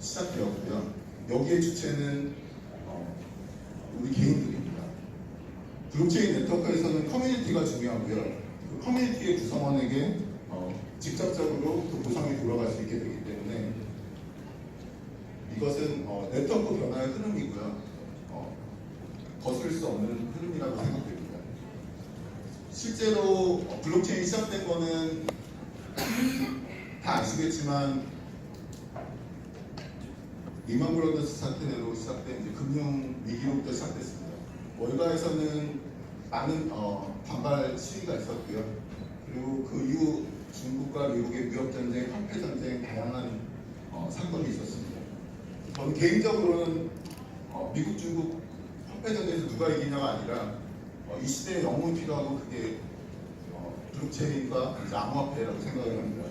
시작되었고요. 여기에 주체는 어, 우리 개인들입니다. 블록체인 네트워크에서는 커뮤니티가 중요하고요. 그 커뮤니티의 구성원에게 어, 직접적으로 그 보상이 돌아갈 수 있게 되기 때문에 이것은 어, 네트워크 변화의 흐름이고요. 어, 거슬 수 없는 흐름이라고 생각됩니다. 실제로 어, 블록체인이 시작된 거는 다 아시겠지만 리만 브라더스 사태로 시작된 이제 금융 위기로부터 시작됐습니다. 월가에서는 많은 어, 반발 시위가 있었고요. 그리고 그 이후 중국과 미국의 무역 전쟁, 화폐 전쟁 다양한 어, 사건이 있었습니다. 저는 개인적으로는 어, 미국, 중국 화폐 전쟁에서 누가 이기냐가 아니라 어, 이 시대에 너무 필요하고 그게 어, 블록체인과 암호화폐라고 생각을 합니다.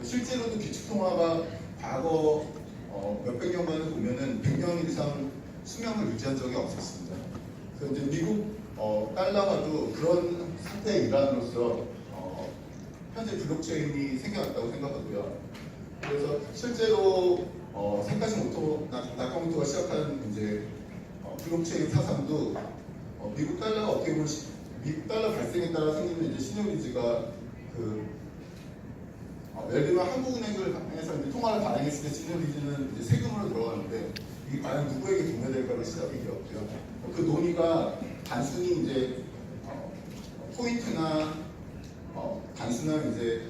실제로도 기축통화가 과거 어, 몇백 년만을 보면은 100년 이상 수명을 유지한 적이 없었습니다. 이제 미국 어, 달러화도 그런 상태의 일환으로서 어, 현재 블록체인이 생겨났다고 생각하고요. 그래서 실제로 어, 사카시 모토 나- 나카모토가 시작한 이제 어, 블록체인 사상도 어, 미국 달러가 어떻게 보면 시- 미국 달러 발생에 따라 생기는 이제 신용리즈가 그 어, 예를 들면 한국은행을 해서 이제 통화를 발행했을 때 신용리즈는 이제 세금으로 들어가는데 이게 과연 누구에게 도매될까를 시작이 되었고요. 그 논의가 단순히 이제 어, 포인트나 어, 단순한 이제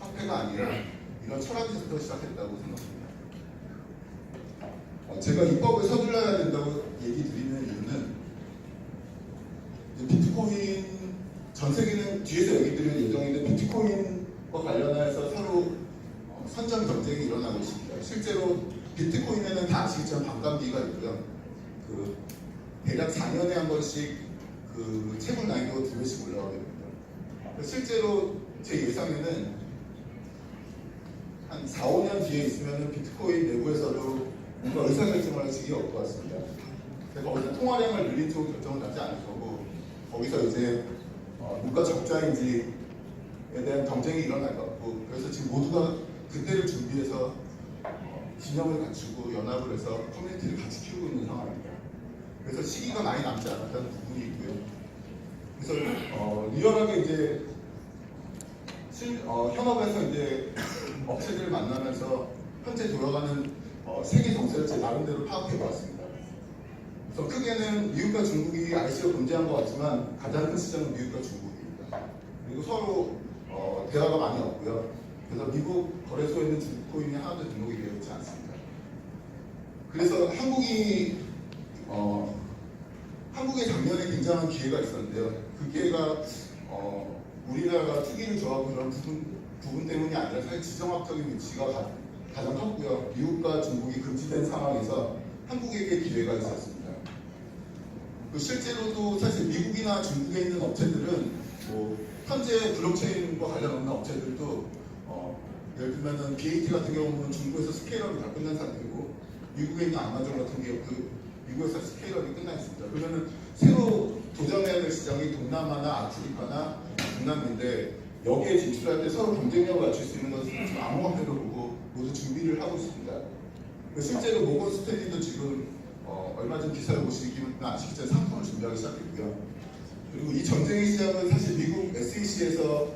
화폐가 아니라 이런 철학에서부터 시작했다고 생각합니다. 어, 제가 입법을 서둘러야 된다고 얘기 드리는 이유는 비트코인 전 세계는 뒤에서 얘기 드릴 예정인데 비트코인과 관련해서 서로 어, 선전 경쟁이 일어나고 있습니다. 실제로 비트코인에는 다 아시겠지만. 그 대략 4년에 한 번씩 그 채굴 난이도가 두 배씩 올라가게 됩니다. 실제로 제 예상에는 한 4, 5년 뒤에 있으면 비트코인 내부에서도 뭔가 의사결정을 할 시기가 올 것 같습니다. 근데 거기서 통화량을 늘린 쪽으로 결정은 나지 않을 거고 거기서 이제 어, 누가 적자인지에 대한 경쟁이 일어날 것 같고 그래서 지금 모두가 그때를 준비해서 어, 진영을 갖추고 연합을 해서 커뮤니티를 같이 키우고 있는 상황입니다. 그래서 시기가 많이 남지 않았다는 부분이 있고요. 그래서 어, 리얼하게 이제 실, 어, 현업에서 이제 업체들을 만나면서 현재 돌아가는 어, 세계 정세를 제 나름대로 파악해 보았습니다. 그래서 크게는 미국과 중국이 ICO 존재한 것 같지만 가장 큰 시장은 미국과 중국입니다. 그리고 서로 어, 대화가 많이 없고요. 그래서 미국 거래소에 있는 중국 코인이 하나도 등록이 되어 있지 않습니다. 그래서 한국이 어, 한국에 작년에 굉장한 기회가 있었는데요. 그 기회가 어, 우리나라가 투기를 좋아하고 그런 부분, 부분 때문이 아니라 사실 지정학적인 위치가 가, 가장 컸고요. 미국과 중국이 금지된 상황에서 한국에게 기회가 있었습니다. 그 실제로도 사실 미국이나 중국에 있는 업체들은 뭐 현재 블록체인과 관련 없는 업체들도 어, 예를 들면은 BAT 같은 경우는 중국에서 스케일업이 다 끝난 상태고 미국에 있는 아마존 같은 경우 그 미국에서 스케일업이 끝나 있습니다. 그러면 새로 도전해야 될 시장이 동남아나 아프리카나 중남미인데 여기에 진출할 때 서로 경쟁력을 갖출 수 있는 것은 지금 암호화폐로 보고 모두 준비를 하고 있습니다. 실제로 모건 스탠리도 지금 어, 얼마 전 기사를 보시기는 아시겠지만 상품을 준비하기 시작했고요. 그리고 이 전쟁의 시작은 사실 미국 SEC에서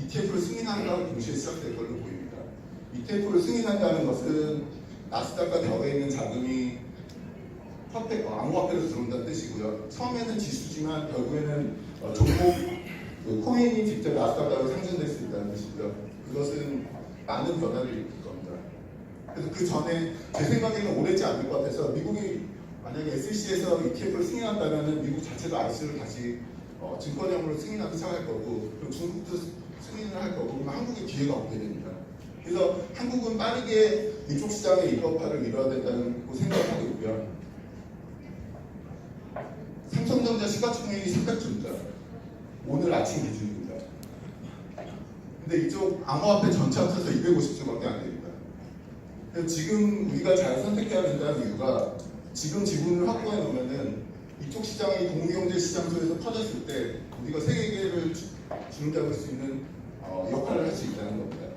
ETF를 승인한다고 동시에 시작될 걸로 보입니다. ETF를 승인한다는 것은 나스닥과 더에 있는 자금이 화폐, 어, 암호화폐로 들어온다는 뜻이고요. 처음에는 지수지만 결국에는 어, 종목 그 코인이 직접 나스닥으로 상승될 수 있다는 뜻이고요. 그것은 많은 변화를 일으킬 겁니다. 그래서 그 전에 제 생각에는 오래지 않을 것 같아서 미국이 만약에 SEC에서 ETF를 승인한다면 미국 자체도 IC를 다시 어, 증권형으로 승인하기 시작할 거고 그럼 중국도 승인을 할 거고 한국에 기회가 오게 됩니다. 그래서 한국은 빠르게 이쪽 시장의 입법화를 이뤄야 된다는 생각을 하고 있고요. 삼성전자 시가총액이 300조입니다. 오늘 아침 기준입니다. 근데 이쪽 암호화폐 전체 합쳐서 250조밖에 안 됩니다. 지금 우리가 잘 선택해야 된다는 이유가 지금 지분을 확보해 놓으면은 이쪽 시장이 공유경제 시장 속에서 퍼졌을 때 우리가 세계를 주- 주름잡을 수 있는 어, 역할을 할 수 있다는 겁니다.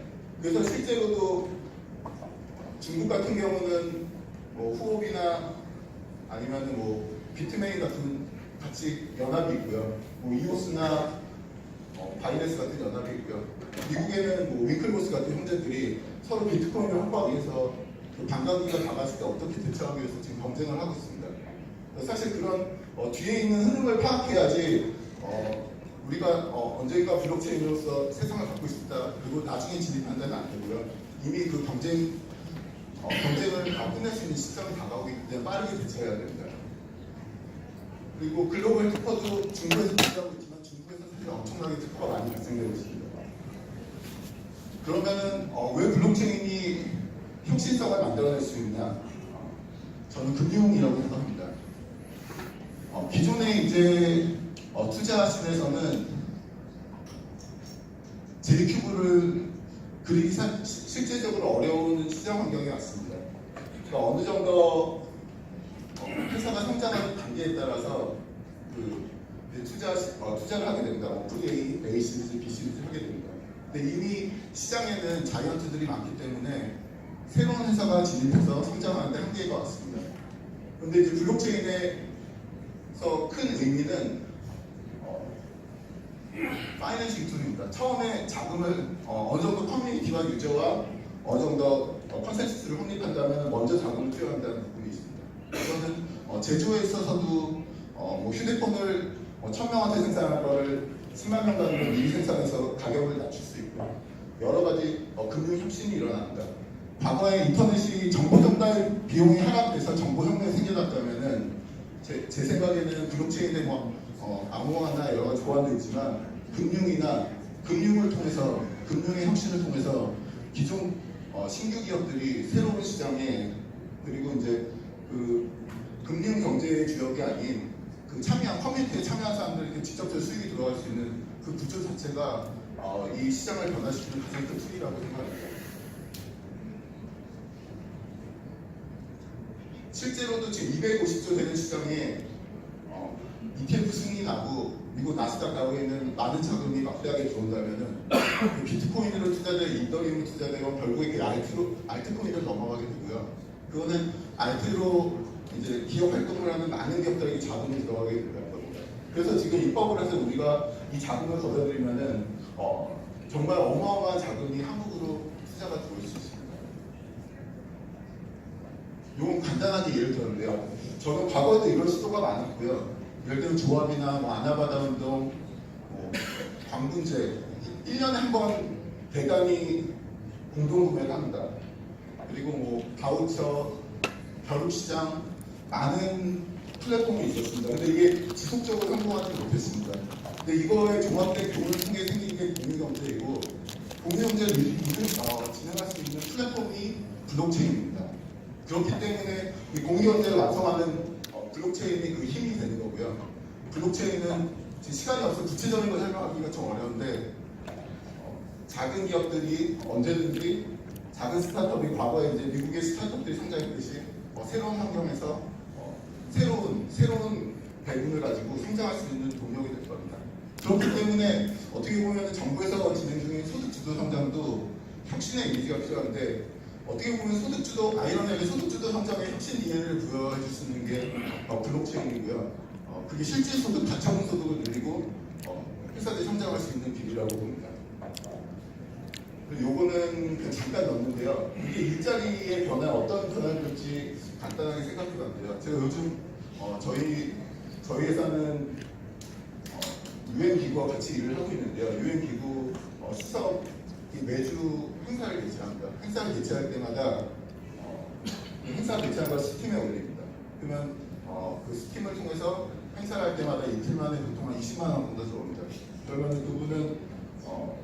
그래서 실제로도 중국 같은 경우는 뭐 후옵이나 아니면은 뭐 비트메인 같은 같이 연합이 있고요. 뭐 이오스나 어, 바이낸스 같은 연합이 있고요. 미국에는 뭐 윙클보스 같은 형제들이 서로 비트코인을 확보하기 위해서 그 반감기가 다가왔을 때 어떻게 대처하기 위해서 지금 경쟁을 하고 있습니다. 사실 그런 어, 뒤에 있는 흐름을 파악해야지 어, 우리가 어, 언젠가 블록체인으로서 세상을 갖고 있다 그리고 나중에 진입한다는 안 되고요. 이미 그 경쟁 어, 경쟁을 다 끝낼 수 있는 시점이 다가오기 때문에 빠르게 대처해야 됩니다. 그리고 글로벌 특허도 중국에서 발전하고 있지만 중국에서 사실 엄청나게 특허가 많이 발생되고 있습니다. 그러면은 어, 왜 블록체인이 혁신성을 만들어낼 수 있냐? 저는 금융이라고 생각합니다. 어, 기존에 이제 어, 투자하신에서는 제이큐브를 그리기 사- 시- 실제적으로 어려운 시장 환경이 왔습니다. 그러니까 어느 정도 어, 회사가 단계에 따라서 그 이제 투자 어, 투자를 하게 됩니다. 뭐 프리A, A 시리즈, B 시리즈 하게 됩니다. 근데 이미 시장에는 자이언트들이 많기 때문에 새로운 회사가 진입해서 성장하는데 한계가 왔습니다. 근데 이제 블록체인에서 큰 의미는 어, 파이낸싱 툴입니다. 처음에 자금을 어, 느 정도 커뮤니티와 유저와 어느 정도 어, 컨센서스를 확립한다면 먼저 자금을 투여한다는 부분이 있습니다. 이거는 어, 제조에 있어서도 어, 뭐 휴대폰을 어, 1000명한테 생산할 거를 10만 명 단위로 미리 생산해서 가격을 낮출 수 있고 여러 가지 어, 금융 혁신이 일어납니다. 과거에 인터넷이 정보 전달 비용이 하락돼서 정보 혁명이 생겨났다면은 제, 제 생각에는 블록체인의 뭐 어, 암호화나 여러 가지 보완도 있지만 금융이나 금융을 통해서 금융의 혁신을 통해서 기존 어, 신규 기업들이 새로운 시장에 그리고 이제 그 금융 경제의 주역이 아닌 그 참여한 커뮤니티에 참여한 사람들에게 직접적으로 수익이 들어갈 수 있는 그 구조 자체가 어, 이 시장을 변화시키는 가장 큰 툴이라고 생각합니다. 실제로도 지금 250조 되는 시장에 어, ETF 승인이 나고 미국 나스닥 가고에 있는 많은 자금이 막대하게 들어온다면은 그 비트코인으로 투자돼 이더리움 투자되고 결국에 그 알트로 알트코인으로 넘어가게 되고요. 그거는 알트로 이제 기업 활동을 하는 많은 기업들에게 자금이 들어가게 된다는 겁니다. 그래서 지금 입법을 해서 우리가 이 자금을 걷어들이면은 어, 정말 어마어마한 자금이 한국으로 투자가 들어올 수 있습니다. 요건 간단하게 예를 들었는데요. 저는 과거에도 이런 시도가 많았고요. 예를 들면 조합이나 뭐 아나바다 운동, 뭐 광분제 1년에 한 번 대단히 공동 구매를 합니다. 그리고 뭐 바우처, 벼룩시장 많은 플랫폼이 있었습니다. 근데 이게 지속적으로 성공하지 못했습니다. 근데 이거에 종합된 교훈을 통해 생긴 게 공유경제이고 공유경제를 어, 진행할 수 있는 플랫폼이 블록체인입니다. 그렇기 때문에 이 공유경제를 완성하는 어, 블록체인이 그 힘이 되는 거고요. 블록체인은 시간이 없어 구체적인 걸 설명하기가 좀 어려운데 어, 작은 기업들이 언제든지 작은 스타트업이 과거에 이제 미국의 스타트업들이 성장했듯이 어, 새로운 환경에서 어, 새로운 새로운 배분을 가지고 성장할 수 있는 동력이 될 겁니다. 그렇기 때문에 어떻게 보면 정부에서 진행 중인 소득주도 성장도 혁신의 의지가 필요한데 어떻게 보면 소득주도 아이러니하게 소득주도 성장에 혁신 이해를 부여해 줄 수 있는 게 어, 블록체인이고요. 어, 그게 실질 소득, 가처분 소득을 늘리고 어, 회사들이 성장할 수 있는 길이라고 봅니다. 요거는 잠깐 넣었는데요. 이게 일자리의 변화 어떤 변화를 줄지 간단하게 생각해 봤는데요. 제가 요즘 어, 저희 저희 회사는 어, 유엔 기구와 같이 일을 하고 있는데요. 유엔 기구 어, 수석이 매주 행사를 개최합니다. 행사를 개최할 때마다 어, 이 행사 개최한 걸 스팀에 올립니다. 그러면 어, 그 스팀을 통해서 행사를 할 때마다 이틀 만에 보통 한 20만 원 정도 들어옵니다. 그러면 그분은 어,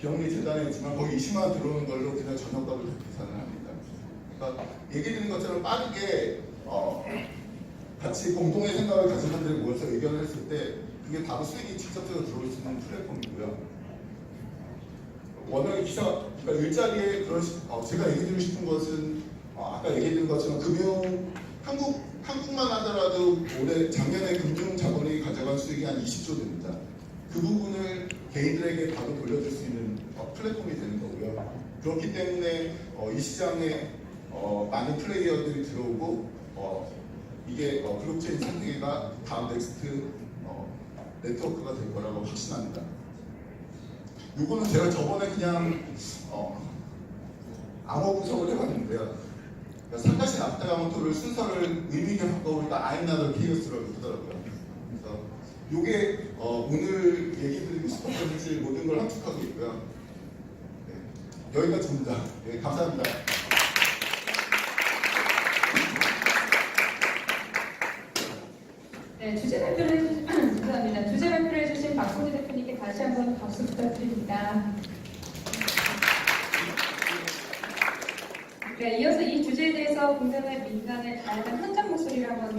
비영리 재단에 있지만 거기 20만 원 들어오는 걸로 그냥 저녁값을 다 계산을 합니다. 그러니까 얘기 드린 것처럼 빠르게 어, 같이 공동의 생각을 가진 분들이 모여서 의견을 했을 때 그게 바로 수익이 직접적으로 들어올 수 있는 플랫폼이고요. 워낙에 기사, 그러니까 일자리에 그런 식- 어, 제가 얘기 드리고 싶은 것은 어, 아까 얘기 드린 것처럼 금융 한국 한국만 하더라도 올해 작년에 금융 자본이 가져간 수익이 한 20조 됩니다. 그 부분을 개인들에게 바로 돌려줄 수 있는 어, 플랫폼이 되는 거고요. 그렇기 때문에 어, 이 시장에 어, 많은 플레이어들이 들어오고 어, 이게 어, 블록체인 생태계가 다음 넥스트 어, 네트워크가 될 거라고 확신합니다. 요거는 제가 저번에 그냥 어, 암호 분석을 해봤는데요. 그러니까 상가시 납다가모토를 순서를 의미 있게 바꿔보니까 아임나더 케이오스라고 하더라고요. 그래서 요게 어, 오늘 얘기 드리고 싶었던 지 모든 걸 함축하고 있고요. 네, 여기까지입니다. 네, 감사합니다. 네, 주제 발표를 해주신, 죄송합니다. 주제 발표를 해주신 박훈희 대표님께 다시 한번 박수 부탁드립니다. 네, 이어서 이 주제에 대해서 공정의 민간의 다양한 현장 목소리를 한번